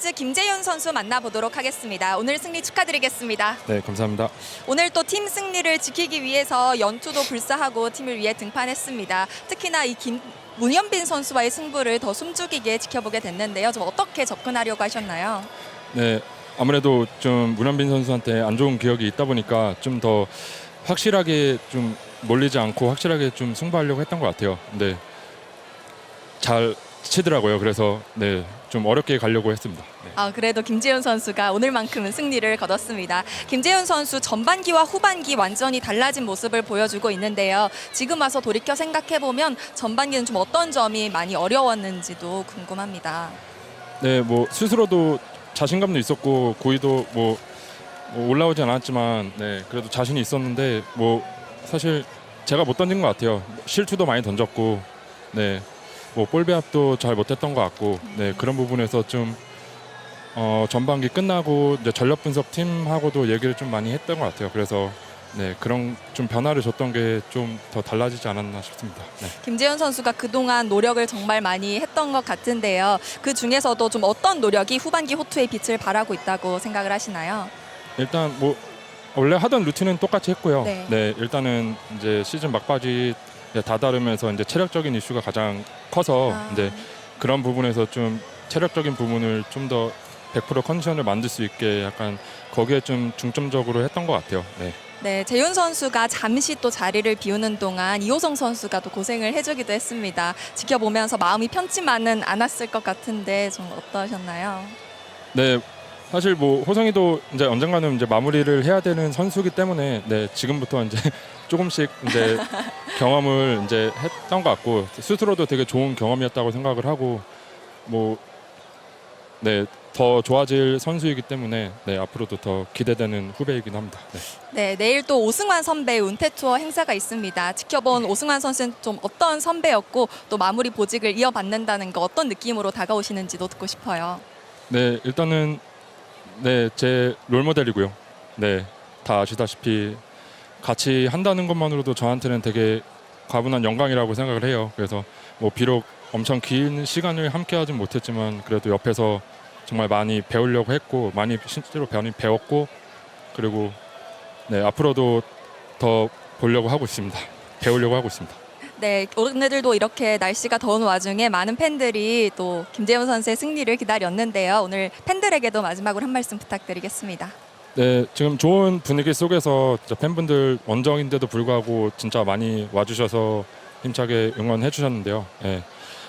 LG트윈즈 김재윤 선수 만나보도록 하겠습니다. 오늘 승리 축하드리겠습니다. 네, 감사합니다. 오늘 또 팀 승리를 지키기 위해서 연투도 불사하고 팀을 위해 등판했습니다. 특히나 이 김, 문현빈 선수와의 승부를 더 숨죽이게 지켜보게 됐는데요. 좀 어떻게 접근하려고 하셨나요? 네, 아무래도 좀 문현빈 선수한테 안 좋은 기억이 있다 보니까 좀 더 확실하게 좀 몰리지 않고 확실하게 좀 승부하려고 했던 것 같아요. 근데 잘 치더라고요. 그래서 네, 좀 어렵게 가려고 했습니다. 네. 아, 그래도 김재윤 선수가 오늘만큼은 승리를 거뒀습니다. 김재윤 선수 전반기와 후반기 완전히 달라진 모습을 보여주고 있는데요. 지금 와서 돌이켜 생각해보면 전반기는 좀 어떤 점이 많이 어려웠는지도 궁금합니다. 네, 뭐 스스로도 자신감도 있었고 고의도 뭐, 뭐 올라오진 않았지만 네, 그래도 자신이 있었는데 뭐 사실 제가 못 던진 것 같아요. 실투도 많이 던졌고 네, 뭐 볼배합도 잘 못했던 것 같고 네 그런 부분에서 좀 어, 전반기 끝나고 이제 전력 분석 팀하고도 얘기를 좀 많이 했던 것 같아요. 그래서 네 그런 좀 변화를 줬던 게 좀 더 달라지지 않았나 싶습니다. 네. 김재현 선수가 그동안 노력을 정말 많이 했던 것 같은데요. 그 중에서도 좀 어떤 노력이 후반기 호투의 빛을 발하고 있다고 생각을 하시나요? 일단 뭐 원래 하던 루틴은 똑같이 했고요. 네. 네, 일단은 이제 시즌 막바지 다다르면서 이제 체력적인 이슈가 가장 커서 아. 이제 그런 부분에서 좀 체력적인 부분을 좀 더 100% 컨디션을 만들 수 있게 약간 거기에 좀 중점적으로 했던 것 같아요. 네. 네, 재윤 선수가 잠시 또 자리를 비우는 동안 이호성 선수가 또 고생을 해주기도 했습니다. 지켜보면서 마음이 편치만은 않았을 것 같은데 좀 어떠셨나요? 네. 사실 뭐 호성이도 이제 언젠가는 이제 마무리를 해야 되는 선수기 때문에 네 지금부터 이제 조금씩 이제 경험을 이제 했던 것 같고 스스로도 되게 좋은 경험이었다고 생각을 하고 뭐네더 좋아질 선수이기 때문에 네 앞으로도 더 기대되는 후배이긴 합니다. 네. 네, 내일 또 오승환 선배 은퇴 투어 행사가 있습니다. 지켜본 오승환 선수는 좀 어떤 선배였고 또 마무리 보직을 이어받는다는 거 어떤 느낌으로 다가오시는지도 듣고 싶어요. 네 일단은 네 제 롤모델이고요. 네 다 아시다시피 같이 한다는 것만으로도 저한테는 되게 과분한 영광이라고 생각을 해요. 그래서 뭐 비록 엄청 긴 시간을 함께하진 못했지만 그래도 옆에서 정말 많이 배우려고 했고 많이 실제로 많이 배웠고 그리고 네 앞으로도 더 보려고 하고 있습니다. 배우려고 하고 있습니다. 네, 오늘들도 이렇게 날씨가 더운 와중에 많은 팬들이 또 김재훈 선수의 승리를 기다렸는데요. 오늘 팬들에게도 마지막으로 한 말씀 부탁드리겠습니다. 네, 지금 좋은 분위기 속에서 진짜 팬분들 원정인데도 불구하고 진짜 많이 와주셔서 힘차게 응원해 주셨는데요. 예,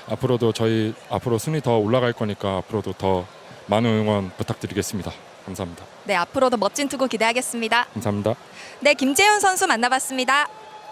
앞으로도 저희 앞으로 순위 더 올라갈 거니까 앞으로도 더 많은 응원 부탁드리겠습니다. 감사합니다. 네, 앞으로도 멋진 투구 기대하겠습니다. 감사합니다. 네, 김재훈 선수 만나봤습니다.